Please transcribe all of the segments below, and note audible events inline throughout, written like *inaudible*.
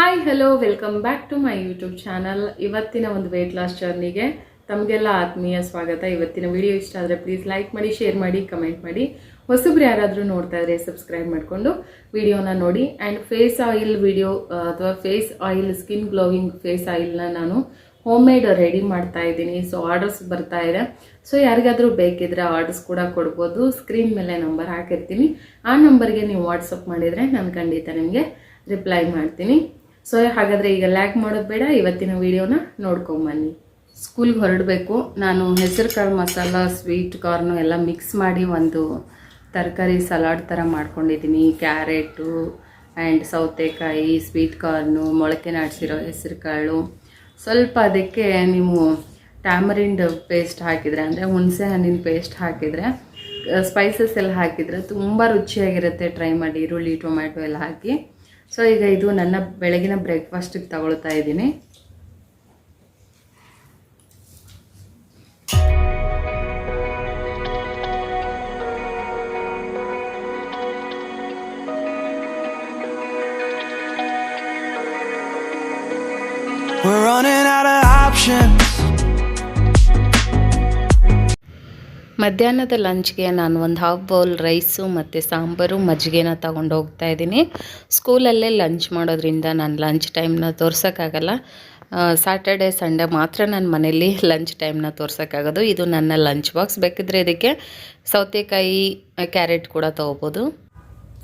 Hi hello welcome back to my YouTube channel ಇವತ್ತಿನ ಒಂದು weight loss ಜರ್ನಿಗೆ ತಮಗೆಲ್ಲ ಆತ್ಮೀಯ ಸ್ವಾಗತ. ಇವತ್ತಿನ ವಿಡಿಯೋ ಇಷ್ಟ ಆದರೆ ಪ್ಲೀಸ್ ಲೈಕ್ ಮಾಡಿ ಶೇರ್ ಮಾಡಿ ಕಮೆಂಟ್ ಮಾಡಿ. ಹೊಸಬ್ರು ಯಾರಾದರೂ ನೋಡ್ತಾ ಇದ್ರೆ ಸಬ್ಸ್ಕ್ರೈಬ್ ಮಾಡಿಕೊಂಡು ವಿಡಿಯೋನ ನೋಡಿ. ಆ್ಯಂಡ್ ಫೇಸ್ ಆಯಿಲ್ ವಿಡಿಯೋ ಅಥವಾ face oil skin glowing face ಆಯಿಲ್ನ ನಾನು ಹೋಮ್ ಮೇಡ್ ರೆಡಿ ಮಾಡ್ತಾ ಇದ್ದೀನಿ. ಸೊ ಆರ್ಡರ್ಸ್ ಬರ್ತಾ ಇದೆ. ಸೊ ಯಾರಿಗಾದರೂ ಬೇಕಿದ್ರೆ ಆರ್ಡರ್ಸ್ ಕೂಡ ಕೊಡ್ಬೋದು. ಸ್ಕ್ರೀನ್ ಮೇಲೆ ನಂಬರ್ ಹಾಕಿರ್ತೀನಿ. ಆ ನಂಬರ್ಗೆ ನೀವು ವಾಟ್ಸಪ್ ಮಾಡಿದರೆ ನಾನು ಖಂಡಿತ ನಿಮಗೆ ರಿಪ್ಲೈ ಮಾಡ್ತೀನಿ. ಸೊ ಹಾಗಾದರೆ ಈಗ ಲ್ಯಾಕ್ ಮಾಡೋದು ಬೇಡ, ಇವತ್ತಿನ ವಿಡಿಯೋನ ನೋಡ್ಕೊಂಬನ್ನಿ ಸ್ಕೂಲ್ಗೆ ಹೊರಡಬೇಕು. ನಾನು ಹೆಸರು ಕಾಳು ಮಸಾಲ ಸ್ವೀಟ್ ಕಾರ್ನು ಎಲ್ಲ ಮಿಕ್ಸ್ ಮಾಡಿ ಒಂದು ತರಕಾರಿ ಸಲಾಡ್ ಥರ ಮಾಡ್ಕೊಂಡಿದ್ದೀನಿ. ಕ್ಯಾರೆಟು ಆ್ಯಂಡ್ ಸೌತೆಕಾಯಿ ಸ್ವೀಟ್ ಕಾರ್ನು ಮೊಳಕೆ ನಾಡಿಸಿರೋ ಹೆಸರು ಕಾಳು. ಸ್ವಲ್ಪ ಅದಕ್ಕೆ ನೀವು ಟ್ಯಾಮರಿಂಡ್ ಪೇಸ್ಟ್ ಹಾಕಿದರೆ, ಅಂದರೆ ಹುಣಸೆ ಹಣ್ಣಿನ ಪೇಸ್ಟ್ ಹಾಕಿದರೆ ಸ್ಪೈಸಸ್ ಎಲ್ಲ ಹಾಕಿದರೆ ತುಂಬ ರುಚಿಯಾಗಿರುತ್ತೆ. ಟ್ರೈ ಮಾಡಿ, ಈರುಳ್ಳಿ ಟೊಮ್ಯಾಟೊ ಎಲ್ಲ ಹಾಕಿ. ಸೊ ಈಗ ಇದು ನನ್ನ ಬೆಳಗಿನ ಬ್ರೇಕ್ಫಾಸ್ಟಿಗೆ ತಗೊಳ್ತಾ ಇದ್ದೀನಿ We're running out of options. ಮಧ್ಯಾಹ್ನದ ಲಂಚ್ಗೆ ನಾನು ಒಂದು ಹಾಫ್ ಬೌಲ್ ರೈಸು ಮತ್ತು ಸಾಂಬಾರು, ಮಜ್ಜಿಗೆನ ತಗೊಂಡು ಹೋಗ್ತಾ ಇದ್ದೀನಿ. ಸ್ಕೂಲಲ್ಲೇ ಲಂಚ್ ಮಾಡೋದ್ರಿಂದ ನಾನು ಲಂಚ್ ಟೈಮ್ನ ತೋರ್ಸೋಕ್ಕಾಗಲ್ಲ. ಸ್ಯಾಟರ್ಡೆ ಸಂಡೇ ಮಾತ್ರ ನಾನು ಮನೇಲಿ ಲಂಚ್ ಟೈಮ್ನ ತೋರ್ಸೋಕ್ಕಾಗೋದು. ಇದು ನನ್ನ ಲಂಚ್ ಬಾಕ್ಸ್. ಬೇಕಿದ್ರೆ ಇದಕ್ಕೆ ಸೌತೆಕಾಯಿ, ಕ್ಯಾರೆಟ್ ಕೂಡ ತೊಗೋಬೋದು.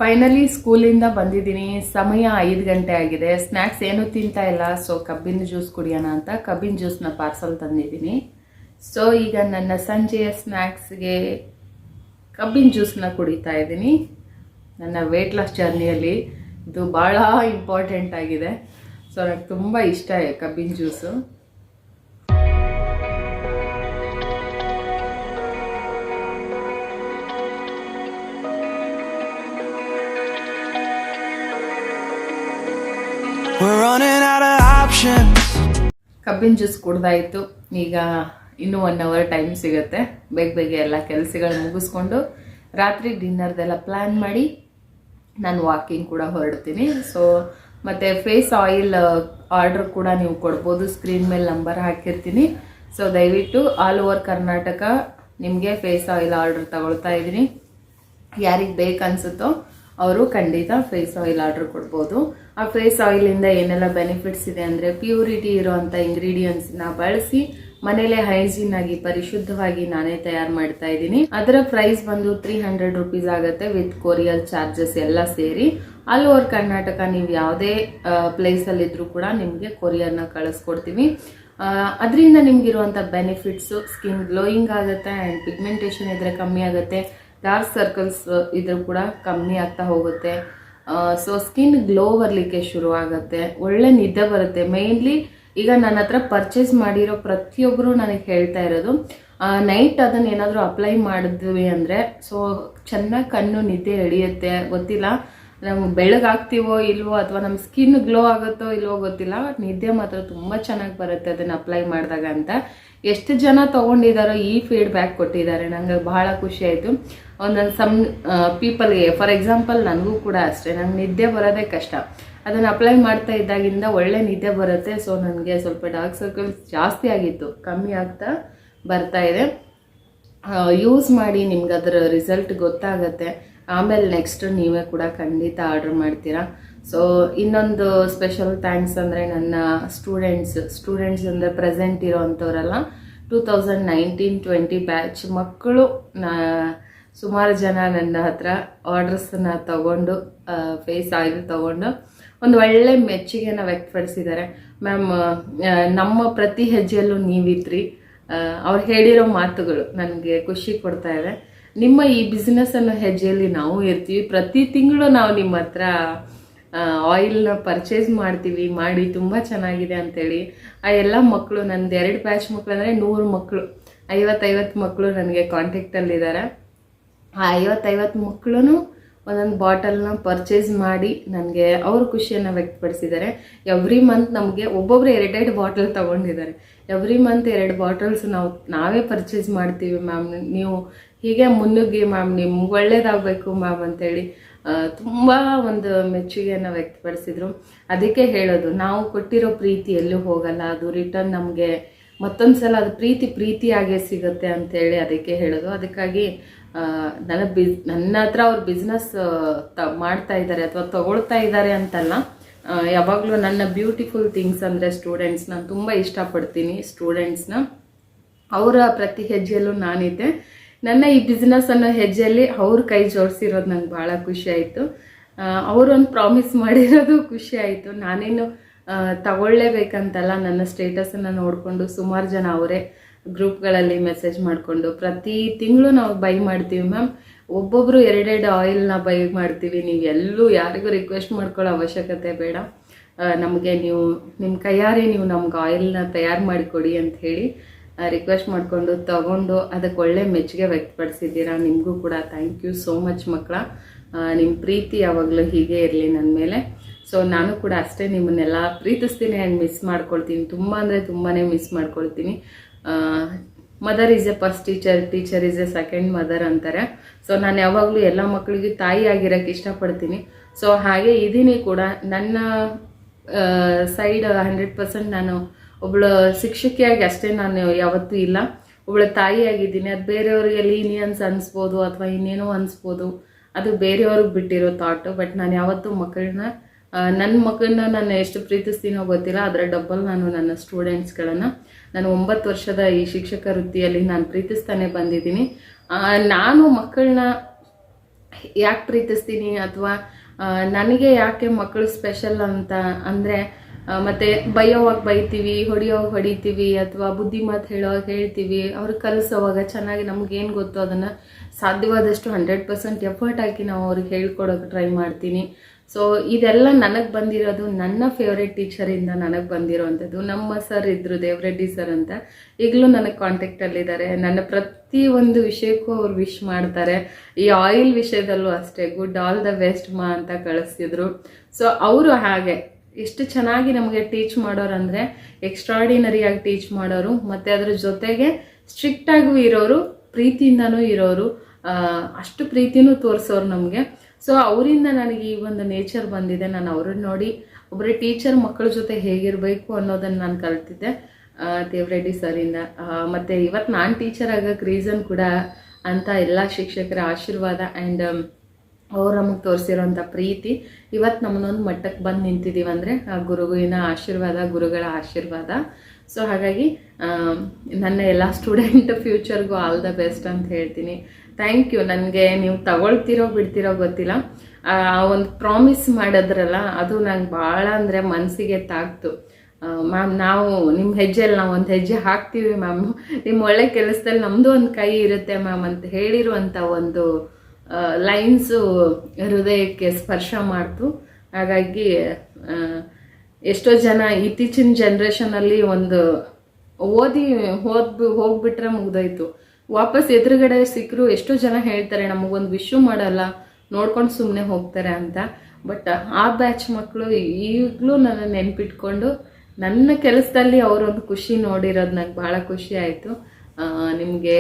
ಫೈನಲಿ ಸ್ಕೂಲಿಂದ ಬಂದಿದ್ದೀನಿ. ಸಮಯ ಐದು ಗಂಟೆ ಆಗಿದೆ. ಸ್ನ್ಯಾಕ್ಸ್ ಏನು ತಿಂತಾ ಇಲ್ಲ. ಸೊ ಕಬ್ಬಿನ ಜ್ಯೂಸ್ ಕುಡಿಯೋಣ ಅಂತ. ಕಬ್ಬಿನ ಜ್ಯೂಸ್ನ ಪಾರ್ಸಲ್ ತಂದಿದ್ದೀನಿ. ಸೊ ಈಗ ನನ್ನ ಸಂಜೆಯ ಸ್ನ್ಯಾಕ್ಸ್ಗೆ ಕಬ್ಬಿನ ಜ್ಯೂಸ್ನ ಕುಡಿತಾ ಇದ್ದೀನಿ. ನನ್ನ ವೆಯ್ಟ್ ಲಾಸ್ ಜರ್ನಿಯಲ್ಲಿ ಇದು ಭಾಳ ಇಂಪಾರ್ಟೆಂಟ್ ಆಗಿದೆ. ಸೊ ನನಗೆ ತುಂಬ ಇಷ್ಟ ಕಬ್ಬಿನ ಜ್ಯೂಸು. ಕಬ್ಬಿನ ಜ್ಯೂಸ್ ಕುಡ್ದಾಯಿತು. ಈಗ ಇನ್ನೂ ಒನ್ ಅವರ್ ಟೈಮ್ ಸಿಗುತ್ತೆ. ಬೇಗ ಬೇಗ ಎಲ್ಲ ಕೆಲಸಗಳು ಮುಗಿಸ್ಕೊಂಡು ರಾತ್ರಿ ಡಿನ್ನರ್ದೆಲ್ಲ ಪ್ಲ್ಯಾನ್ ಮಾಡಿ ನಾನು ವಾಕಿಂಗ್ ಕೂಡ ಹೊರಡ್ತೀನಿ. ಸೊ ಮತ್ತು ಫೇಸ್ ಆಯಿಲ್ ಆರ್ಡ್ರ್ ಕೂಡ ನೀವು ಕೊಡ್ಬೋದು. ಸ್ಕ್ರೀನ್ ಮೇಲೆ ನಂಬರ್ ಹಾಕಿರ್ತೀನಿ. ಸೊ ದಯವಿಟ್ಟು ಆಲ್ ಓವರ್ ಕರ್ನಾಟಕ ನಿಮಗೆ ಫೇಸ್ ಆಯಿಲ್ ಆರ್ಡ್ರ್ ತಗೊಳ್ತಾ ಇದ್ದೀನಿ. ಯಾರಿಗೆ ಬೇಕನ್ಸುತ್ತೋ ಅವರು ಖಂಡಿತ ಫೇಸ್ ಆಯಿಲ್ ಆರ್ಡರ್ ಕೊಡ್ಬೋದು. ಆ ಫೇಸ್ ಆಯಿಲಿಂದ ಏನೆಲ್ಲ ಬೆನಿಫಿಟ್ಸ್ ಇದೆ ಅಂದರೆ ಪ್ಯೂರಿಟಿ ಇರುವಂಥ ಇಂಗ್ರೀಡಿಯೆಂಟ್ಸ್ನ ಬಳಸಿ ಮನೇಲೆ ಹೈಜೀನ್ ಆಗಿ, ಪರಿಶುದ್ಧವಾಗಿ ನಾನೇ ತಯಾರು ಮಾಡ್ತಾ ಇದ್ದೀನಿ. ಅದರ ಪ್ರೈಸ್ ಬಂದು ತ್ರೀ ಹಂಡ್ರೆಡ್ ರುಪೀಸ್ ಆಗುತ್ತೆ ವಿತ್ ಕೊರಿಯಲ್ ಚಾರ್ಜಸ್ ಎಲ್ಲ ಸೇರಿ. ಆಲ್ ಓವರ್ ಕರ್ನಾಟಕ, ನೀವು ಯಾವುದೇ ಪ್ಲೇಸಲ್ಲಿ ಇದ್ರೂ ಕೂಡ ನಿಮಗೆ ಕೊರಿಯರ್ನ ಕಳಿಸ್ಕೊಡ್ತೀವಿ. ಅದರಿಂದ ನಿಮ್ಗಿರುವಂಥ ಬೆನಿಫಿಟ್ಸು ಸ್ಕಿನ್ ಗ್ಲೋಯಿಂಗ್ ಆಗುತ್ತೆ ಆ್ಯಂಡ್ ಪಿಗ್ಮೆಂಟೇಷನ್ ಇದ್ರೆ ಕಮ್ಮಿ ಆಗುತ್ತೆ. ಡಾರ್ಕ್ ಸರ್ಕಲ್ಸ್ ಇದ್ರೂ ಕೂಡ ಕಮ್ಮಿ ಆಗ್ತಾ ಹೋಗುತ್ತೆ. ಸೊ ಸ್ಕಿನ್ ಗ್ಲೋ ಬರಲಿಕ್ಕೆ ಶುರು ಆಗುತ್ತೆ ಒಳ್ಳೆ ನಿದ್ದೆ ಬರುತ್ತೆ. ಮೇಯ್ನ್ಲಿ ಈಗ ನನ್ನ ಹತ್ರ ಪರ್ಚೇಸ್ ಮಾಡಿರೋ ಪ್ರತಿಯೊಬ್ಬರು ನನಗೆ ಹೇಳ್ತಾ ಇರೋದು ನೈಟ್ ಅದನ್ನ ಏನಾದರೂ ಅಪ್ಲೈ ಮಾಡಿದ್ವಿ ಅಂದರೆ ಸೊ ಚೆನ್ನಾಗಿ ಕಣ್ಣು ನಿದ್ದೆ ಹಿಡಿಯುತ್ತೆ ಗೊತ್ತಿಲ್ಲ? ನಾವು ಬೆಳಗಾಗ್ತೀವೋ ಇಲ್ವೋ ಅಥವಾ ನಮ್ಮ ಸ್ಕಿನ್ ಗ್ಲೋ ಆಗುತ್ತೋ ಇಲ್ವೋ ಗೊತ್ತಿಲ್ಲ ನಿದ್ದೆ ಮಾತ್ರ ತುಂಬ ಚೆನ್ನಾಗಿ ಬರುತ್ತೆ ಅದನ್ನು ಅಪ್ಲೈ ಮಾಡಿದಾಗ ಅಂತ. ಎಷ್ಟು ಜನ ತೊಗೊಂಡಿದ್ದಾರೋ ಈ ಫೀಡ್ಬ್ಯಾಕ್ ಕೊಟ್ಟಿದ್ದಾರೆ ನನಗೆ ಬಹಳ ಖುಷಿ ಆಯಿತು. ಒಂದೊಂದು ಸಮ್ ಪೀಪಲ್ಗೆ ಫಾರ್ ಎಕ್ಸಾಂಪಲ್ ನನಗೂ ಕೂಡ ಅಷ್ಟೇ, ನಂಗೆ ನಿದ್ದೆ ಬರೋದೇ ಕಷ್ಟ. ಅದನ್ನು ಅಪ್ಲೈ ಮಾಡ್ತಾ ಇದ್ದಾಗಿಂದ ಒಳ್ಳೆ ನಿದ್ದೆ ಬರುತ್ತೆ. ಸೊ ನನಗೆ ಸ್ವಲ್ಪ ಡಾರ್ಕ್ ಸರ್ಕಲ್ಸ್ ಜಾಸ್ತಿ ಆಗಿತ್ತು. ಕಮ್ಮಿ ಆಗ್ತಾ ಬರ್ತಾ ಇದೆ. ಯೂಸ್ ಮಾಡಿ ನಿಮ್ಗೆ ಅದರ ರಿಸಲ್ಟ್ ಗೊತ್ತಾಗತ್ತೆ. ಆಮೇಲೆ ನೆಕ್ಸ್ಟ್ ನೀವೇ ಕೂಡ ಖಂಡಿತ ಆರ್ಡರ್ ಮಾಡ್ತೀರಾ? ಸೊ ಇನ್ನೊಂದು ಸ್ಪೆಷಲ್ ಥ್ಯಾಂಕ್ಸ್ ಅಂದರೆ ನನ್ನ ಸ್ಟೂಡೆಂಟ್ಸ್ ಸ್ಟೂಡೆಂಟ್ಸ್ ಅಂದರೆ present ಇರೋವಂಥವರೆಲ್ಲ two thousand nineteen twenty batch ಮಕ್ಕಳು, ನಾ, ಸುಮಾರು ಜನ ನನ್ನ ಹತ್ರ ಆರ್ಡರ್ಸನ್ನ ತಗೊಂಡು ಫೇಸ್ ಆಗಿ ತಗೊಂಡು ಒಂದು ಒಳ್ಳೆ ಮೆಚ್ಚುಗೆನ ವ್ಯಕ್ತಪಡಿಸಿದ್ದಾರೆ. ಮ್ಯಾಮ್ ನಮ್ಮ ಪ್ರತಿ ಹೆಜ್ಜೆಯಲ್ಲೂ ನೀವಿದ್ರಿ. ಅವ್ರು ಹೇಳಿರೋ ಮಾತುಗಳು ನನಗೆ ಖುಷಿ ಕೊಡ್ತಾ ಇದೆ. ನಿಮ್ಮ ಈ ಬಿಸ್ನೆಸ್ ಅನ್ನೋ ಹೆಜ್ಜೆಯಲ್ಲಿ ನಾವು ಇರ್ತೀವಿ. ಪ್ರತಿ ತಿಂಗಳು ನಾವು ನಿಮ್ಮ ಹತ್ರ ಆಯಿಲ್ನ ಪರ್ಚೇಸ್ ಮಾಡ್ತೀವಿ. ಮಾಡಿ ತುಂಬ ಚೆನ್ನಾಗಿದೆ ಅಂತೇಳಿ. ಆ ಎಲ್ಲ ಮಕ್ಕಳು ನಂದು ಎರಡು ಬ್ಯಾಚ್ ಮಕ್ಕಳು ಅಂದರೆ ನೂರು ಮಕ್ಕಳು ಐವತ್ತೈವತ್ತು ಮಕ್ಕಳು ನನಗೆ ಕಾಂಟ್ಯಾಕ್ಟಲ್ಲಿದ್ದಾರೆ ಆ ಐವತ್ತೈವತ್ತು ಮಕ್ಕಳು ಒಂದೊಂದು ಬಾಟಲ್ನ ಪರ್ಚೇಸ್ ಮಾಡಿ ನನಗೆ ಅವ್ರ ಖುಷಿಯನ್ನು ವ್ಯಕ್ತಪಡಿಸಿದ್ದಾರೆ. ಎವ್ರಿ ಮಂತ್ ನಮಗೆ ಒಬ್ಬೊಬ್ಬರು ಎರಡೆರಡು ಬಾಟಲ್ ತೊಗೊಂಡಿದ್ದಾರೆ. ಎವ್ರಿ ಮಂತ್ ಎರಡು ಬಾಟಲ್ಸ್ ನಾವು, ನಾವೇ ಪರ್ಚೇಸ್ ಮಾಡ್ತೀವಿ ಮ್ಯಾಮ್ ನೀವು ಹೀಗೆ ಮುನ್ನುಗ್ಗಿ ಮ್ಯಾಮ್ ನಿಮ್ಗೆ ಒಳ್ಳೇದಾಗಬೇಕು ಮ್ಯಾಮ್ ಅಂತೇಳಿ ತುಂಬ ಒಂದು ಮೆಚ್ಚುಗೆಯನ್ನು ವ್ಯಕ್ತಪಡಿಸಿದರು. ಅದಕ್ಕೆ ಹೇಳೋದು, ನಾವು ಕೊಟ್ಟಿರೋ ಪ್ರೀತಿ ಎಲ್ಲೂ ಹೋಗಲ್ಲ. ಅದು ರಿಟರ್ನ್ ನಮಗೆ ಮತ್ತೊಂದು ಸಲ ಅದು ಪ್ರೀತಿ ಪ್ರೀತಿಯಾಗೇ ಸಿಗುತ್ತೆ ಅಂತೇಳಿ ಅದಕ್ಕೆ ಹೇಳೋದು. ಅದಕ್ಕಾಗಿ ನನ್ನ ಬಿಸ್, ನನ್ನ ಹತ್ರ ಅವ್ರು ಬಿಸ್ನೆಸ್ ತ, ಮಾಡ್ತಾ ಇದ್ದಾರೆ ಅಥವಾ ತಗೊಳ್ತಾ ಇದ್ದಾರೆ ಅಂತಲ್ಲ ಯಾವಾಗಲೂ ನನ್ನ ಬ್ಯೂಟಿಫುಲ್ ಥಿಂಗ್ಸ್ ಅಂದರೆ ಸ್ಟೂಡೆಂಟ್ಸ್ ನಾನು ತುಂಬ ಇಷ್ಟಪಡ್ತೀನಿ. ಸ್ಟೂಡೆಂಟ್ಸ್ನ ಅವರ ಪ್ರತಿ ಹೆಜ್ಜೆಯಲ್ಲೂ ನಾನಿದ್ದೆ. ನನ್ನ ಈ ಬಿಸ್ನೆಸ್ ಅನ್ನೋ ಹೆಜ್ಜೆಯಲ್ಲಿ ಅವ್ರ ಕೈ ಜೋಡಿಸಿರೋದು ನಂಗೆ ಭಾಳ ಖುಷಿ ಆಯಿತು. ಅವರೊಂದು ಪ್ರಾಮಿಸ್ ಮಾಡಿರೋದು ಖುಷಿ ಆಯಿತು. ನಾನೇನು ತಗೊಳ್ಳೇಬೇಕಂತಲ್ಲ ನನ್ನ ಸ್ಟೇಟಸನ್ನು ನೋಡಿಕೊಂಡು ಸುಮಾರು ಜನ ಅವರೇ ಗ್ರೂಪ್ಗಳಲ್ಲಿ ಮೆಸೇಜ್ ಮಾಡಿಕೊಂಡು ಪ್ರತಿ ತಿಂಗಳು ನಾವು ಬೈ ಮಾಡ್ತೀವಿ ಮ್ಯಾಮ್. ಒಬ್ಬೊಬ್ಬರು ಎರಡೆರಡು ಆಯಿಲ್ನ ಬೈ ಮಾಡ್ತೀವಿ. ನೀವು ಎಲ್ಲೂ ಯಾರಿಗೂ ರಿಕ್ವೆಸ್ಟ್ ಮಾಡ್ಕೊಳ್ಳೋ ಅವಶ್ಯಕತೆ ಬೇಡ. ನಮಗೆ ನೀವು ನಿಮ್ಮ ಕೈಯಾರೆ ನೀವು ನಮ್ಗೆ ಆಯಿಲ್ನ ತಯಾರು ಮಾಡಿಕೊಡಿ ಅಂತ ಹೇಳಿ ರಿಕ್ವೆಸ್ಟ್ ಮಾಡಿಕೊಂಡು ತಗೊಂಡು ಅದಕ್ಕೆ ಒಳ್ಳೆ ಮೆಚ್ಚುಗೆ ವ್ಯಕ್ತಪಡಿಸಿದ್ದೀರಾ. ನಿಮಗೂ ಕೂಡ ಥ್ಯಾಂಕ್ ಯು ಸೋ ಮಚ್ ಮಕ್ಕಳ. ನಿಮ್ಮ ಪ್ರೀತಿ ಯಾವಾಗಲೂ ಹೀಗೆ ಇರಲಿ ನನ್ನ ಮೇಲೆ. ಸೊ, ನಾನು ಕೂಡ ಅಷ್ಟೇ ನಿಮ್ಮನ್ನೆಲ್ಲ ಪ್ರೀತಿಸ್ತೀನಿ ಆ್ಯಂಡ್ ಮಿಸ್ ಮಾಡ್ಕೊಳ್ತೀನಿ. ತುಂಬ ಅಂದರೆ ತುಂಬಾ ಮಿಸ್ ಮಾಡ್ಕೊಳ್ತೀನಿ. Mother is a first teacher teacher is a second mother ಅಂತಾರೆ. ಸೊ ನಾನು ಯಾವಾಗಲೂ ಎಲ್ಲ ಮಕ್ಕಳಿಗೆ ತಾಯಿ ಆಗಿರೋಕ್ಕೆ ಇಷ್ಟಪಡ್ತೀನಿ. ಸೊ ಹಾಗೆ ಇದೀನಿ ಕೂಡ. ನನ್ನ ಸೈಡ್ ಹಂಡ್ರೆಡ್ ಪರ್ಸೆಂಟ್ ನಾನು ಒಬ್ಬಳು ಶಿಕ್ಷಕಿಯಾಗಿ ಅಷ್ಟೇ ನಾನು ಯಾವತ್ತೂ ಇಲ್ಲ. ಒಬ್ಳು ತಾಯಿಯಾಗಿದ್ದೀನಿ ಅದು ಬೇರೆಯವ್ರಿಗೆ ಲೀನಿಯನ್ಸ್ ಅನಿಸ್ಬೋದು ಅಥವಾ ಇನ್ನೇನೋ ಅನಿಸ್ಬೋದು. ಅದು ಬೇರೆಯವ್ರಿಗೆ ಬಿಟ್ಟಿರೋ ಥಾಟು ಬಟ್ ನಾನು ಯಾವತ್ತೂ ಮಕ್ಕಳನ್ನ ನನ್ನ ಮಕ್ಕಳನ್ನ ನಾನು ಎಷ್ಟು ಪ್ರೀತಿಸ್ತೀನೋ ಗೊತ್ತಿಲ್ಲ ಅದರ ಡಬ್ಬಲ್ ನಾನು ನನ್ನ ಸ್ಟೂಡೆಂಟ್ಸ್ಗಳನ್ನು ನಾನು ಒಂಬತ್ತು ವರ್ಷದ ಈ ಶಿಕ್ಷಕ ವೃತ್ತಿಯಲ್ಲಿ ನಾನು ಪ್ರೀತಿಸ್ತಾನೆ ಬಂದಿದ್ದೀನಿ. ನಾನು ಮಕ್ಕಳನ್ನ ಯಾಕೆ ಪ್ರೀತಿಸ್ತೀನಿ ಅಥವಾ ನನಗೆ ಯಾಕೆ ಮಕ್ಕಳು ಸ್ಪೆಷಲ್ ಅಂತ ಅಂದರೆ ಮತ್ತೆ ಬೈಯೋವಾಗ ಬೈತೀವಿ, ಹೊಡಿಯೋವಾಗ ಹೊಡಿತೀವಿ ಅಥವಾ ಬುದ್ಧಿ ಮಾತು ಹೇಳೋವಾಗ ಹೇಳ್ತೀವಿ ಅವ್ರಿಗೆ ಕಲಿಸೋವಾಗ ಚೆನ್ನಾಗಿ ನಮಗೇನು ಗೊತ್ತೋ ಅದನ್ನು ಸಾಧ್ಯವಾದಷ್ಟು ಹಂಡ್ರೆಡ್ ಪರ್ಸೆಂಟ್ ಎಫರ್ಟ್ ಹಾಕಿ ನಾವು ಅವ್ರಿಗೆ ಹೇಳ್ಕೊಡೋಕೆ ಟ್ರೈ ಮಾಡ್ತೀನಿ. ಸೊ ಇದೆಲ್ಲ ನನಗೆ ಬಂದಿರೋದು ನನ್ನ ಫೇವ್ರೆಟ್ ಟೀಚರಿಂದ ನನಗೆ ಬಂದಿರೋವಂಥದ್ದು ನಮ್ಮ ಸರ್ ಇದ್ದರು ದೇವರೆಡ್ಡಿ ಸರ್ ಅಂತ. ಈಗಲೂ ನನಗೆ ಕಾಂಟ್ಯಾಕ್ಟಲ್ಲಿದ್ದಾರೆ ನನ್ನ ಪ್ರತಿ ಒಂದು ವಿಷಯಕ್ಕೂ ಅವ್ರು ವಿಶ್ ಮಾಡ್ತಾರೆ. ಈ ಆಯಿಲ್ ವಿಷಯದಲ್ಲೂ ಅಷ್ಟೇ. ಗುಡ್ ಆಲ್ ದ ಬೆಸ್ಟ್ ಮಾ ಅಂತ ಕಳಿಸ್ತಿದ್ರು. ಸೊ ಅವರು ಹಾಗೆ. ಎಷ್ಟು ಚೆನ್ನಾಗಿ ನಮಗೆ ಟೀಚ್ ಮಾಡೋರು ಅಂದರೆ ಎಕ್ಸ್ಟ್ರಾಡಿನರಿಯಾಗಿ ಟೀಚ್ ಮಾಡೋರು, ಮತ್ತು ಅದ್ರ ಜೊತೆಗೆ ಸ್ಟ್ರಿಕ್ಟಾಗೂ ಇರೋರು, ಪ್ರೀತಿಯಿಂದನೂ ಇರೋರು ಅಷ್ಟು ಪ್ರೀತಿನೂ ತೋರಿಸೋರು ನಮಗೆ. ಸೊ ಅವರಿಂದ ನನಗೆ ಈ ಒಂದು ನೇಚರ್ ಬಂದಿದೆ. ನಾನು ಅವ್ರನ್ನ ನೋಡಿ ಒಬ್ಬರು ಟೀಚರ್ ಮಕ್ಕಳ ಜೊತೆ ಹೇಗಿರಬೇಕು ಅನ್ನೋದನ್ನು ನಾನು ಕಲ್ತಿದ್ದೆ. ದೇವರೆಡ್ಡಿ ಸರಿಂದ ಮತ್ತು ಇವತ್ತು ನಾನು ಟೀಚರ್ ಆಗೋಕ್ಕೆ ರೀಸನ್ ಕೂಡ ಅಂತ ಎಲ್ಲ ಶಿಕ್ಷಕರ ಆಶೀರ್ವಾದ ಆ್ಯಂಡ್ ಅವ್ರು ನಮಗೆ ತೋರಿಸಿರೋಂಥ ಪ್ರೀತಿ. ಇವತ್ತು ನಮ್ಮನ್ನೊಂದು ಮಟ್ಟಕ್ಕೆ ಬಂದು ನಿಂತಿದ್ದೀವಿ ಅಂದರೆ, ಆ, ಗುರುವಿನ ಆಶೀರ್ವಾದ, ಗುರುಗಳ ಆಶೀರ್ವಾದ. ಸೊ ಹಾಗಾಗಿ ನನ್ನ ಎಲ್ಲ ಸ್ಟೂಡೆಂಟ್ ಫ್ಯೂಚರ್ಗೂ ಆಲ್ ದ ಬೆಸ್ಟ್ ಅಂತ ಹೇಳ್ತೀನಿ. ಥ್ಯಾಂಕ್ ಯು ನನಗೆ ನೀವು ತಗೊಳ್ತಿರೋ, ಬಿಡ್ತಿರೋ ಗೊತ್ತಿಲ್ಲ. ಆ ಒಂದು ಪ್ರಾಮಿಸ್ ಮಾಡಿದ್ರಲ್ಲ, ಅದು ನಂಗೆ ಭಾಳ ಅಂದರೆ ಮನಸ್ಸಿಗೆ ತಾಕ್ತು. ಮ್ಯಾಮ್, ನಾವು ನಿಮ್ಮ ಹೆಜ್ಜೆಯಲ್ಲಿ ನಾವು ಒಂದು ಹೆಜ್ಜೆ ಹಾಕ್ತೀವಿ ಮ್ಯಾಮ್. ನಿಮ್ಮ ಒಳ್ಳೆ ಕೆಲಸದಲ್ಲಿ ನಮ್ಮದು ಒಂದು ಕೈ ಇರುತ್ತೆ ಮ್ಯಾಮ್ ಅಂತ ಹೇಳಿರುವಂಥ ಒಂದು ಲೈನ್ಸು ಹೃದಯಕ್ಕೆ ಸ್ಪರ್ಶ ಮಾಡ್ತು. ಹಾಗಾಗಿ ಎಷ್ಟೋ ಜನ ಇತ್ತೀಚಿನ ಜನ್ರೇಷನಲ್ಲಿ ಒಂದು ಓದಿ ಹೋದ್ಬಿ, ಹೋಗ್ಬಿಟ್ರೆ ಮುಗ್ದೋಯ್ತು. ವಾಪಸ್ ಎದುರುಗಡೆ ಸಿಕ್ಕರು ಎಷ್ಟೋ ಜನ ಹೇಳ್ತಾರೆ, ನಮಗೊಂದು ವಿಶ್ಯೂ ಮಾಡಲ್ಲ, ನೋಡ್ಕೊಂಡು ಸುಮ್ಮನೆ ಹೋಗ್ತಾರೆ ಅಂತ. ಬಟ್ ಆ ಬ್ಯಾಚ್ ಮಕ್ಕಳು ಈಗಲೂ ನನ್ನ ನೆನ್ಪಿಟ್ಕೊಂಡು ನನ್ನ ಕೆಲಸದಲ್ಲಿ ಅವರೊಂದು ಖುಷಿ ನೋಡಿರೋದು ನಂಗೆ ಭಾಳ ಖುಷಿ ಆಯಿತು. ನಿಮಗೆ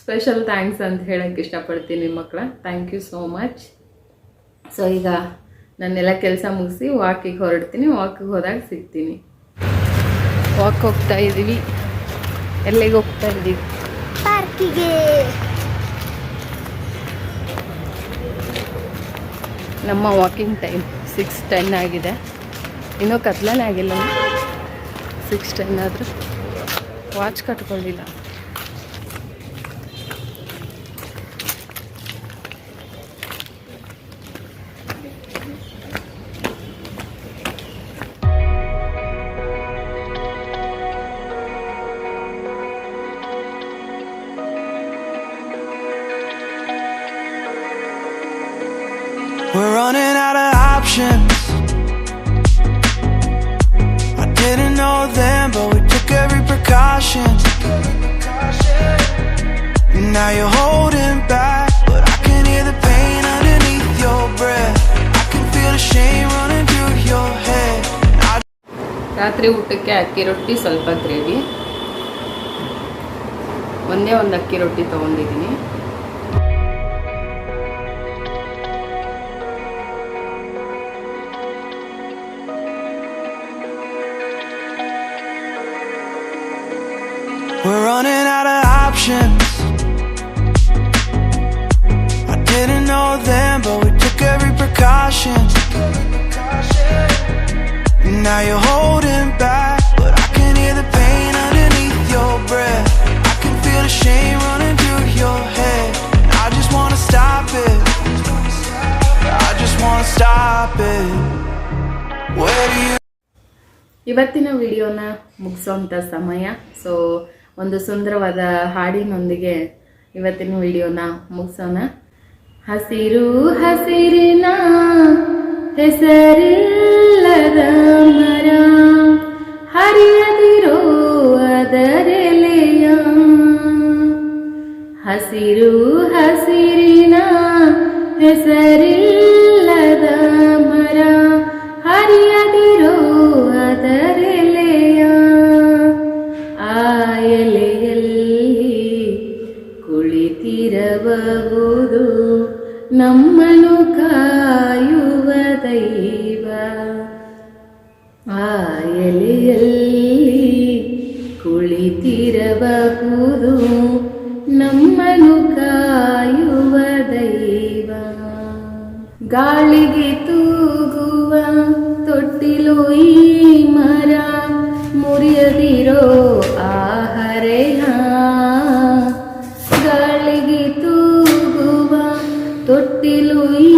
ಸ್ಪೆಷಲ್ *laughs* ಥ್ಯಾಂಕ್ಸ್ ಅಂತ ಹೇಳೋಕ್ಕೆ ಇಷ್ಟಪಡ್ತೀನಿ ಮಕ್ಕಳ thank you so much so ಈಗ ನನ್ನೆಲ್ಲ ಕೆಲಸ ಮುಗಿಸಿ ವಾಕಿಗೆ ಹೊರಡ್ತೀನಿ ವಾಕಿಗೆ ಹೋದಾಗ ಸಿಗ್ತೀನಿ. ವಾಕ್ ಹೋಗ್ತಾ ಇದ್ದೀವಿ ಎಲ್ಲಿಗೆ ಹೋಗ್ತಾ ಇದ್ದೀವಿ ನಮ್ಮ ವಾಕಿಂಗ್ ಟೈಮ್ ಸಿಕ್ಸ್ ಟೆನ್ ಆಗಿದೆ. ಇನ್ನೂ ಕತ್ಲನೇ ಆಗಿಲ್ಲ. ಸಿಕ್ಸ್ ಟೆನ್ ಆದರೂ ವಾಚ್ ಕಟ್ಕೊಳ್ಳಿಲ್ಲ of options. I didn't know them, but we took every precaution. Now you're holding back, but I can hear the pain underneath your breath. I can feel the shame running through your head. ರಾತ್ರಿ ಊಟಕ್ಕೆ ಅಕ್ಕಿ ರೊಟ್ಟಿ ಸ್ವಲ್ಪ gravy ಒಂದೇ ಒಂದು ಅಕ್ಕಿ ರೊಟ್ಟಿ ತೊಗೊಂಡಿದ್ದೀನಿ options. I didn't know then, but we took every precaution. Now you're holding back, but I can hear the pain underneath your breath. I can feel the shame running through your head. And I just wanna stop it. I just wanna stop it. Where do you? ಇವತ್ತಿನ ವಿಡಿಯೋನ ಮುಗಿಸೋಂಥ ಸಮಯ so ಒಂದು ಸುಂದರವಾದ ಹಾಡಿನೊಂದಿಗೆ ಇವತ್ತಿನ ವಿಡಿಯೋನ ಮುಗಿಸೋಣ. ಹಸಿರು ಹಸಿರಿನ ಹೆಸರಿಲ್ಲದ ಮರ, ಹರಿಯದಿರೋ ಅದರೆಲೆಯ. ಹಸಿರು ಹಸಿರಿನ ಹೆಸರಿಲ್ಲದ ಮರ ಗಾಳಿಗೆ ತೂಗುವ ತೊಟ್ಟಿಲು ಈ ಮರ ಮುರಿಯದಿರೋ ಆಹರೆಯ ಗಾಳಿಗೆ ತೂಗುವ ತೊಟ್ಟಿಲು ಈ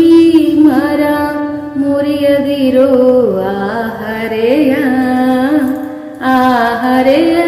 ಮರ ಮುರಿಯದಿರೋ ಆಹರೆಯ ಆಹರೆಯಲ್ಲಿ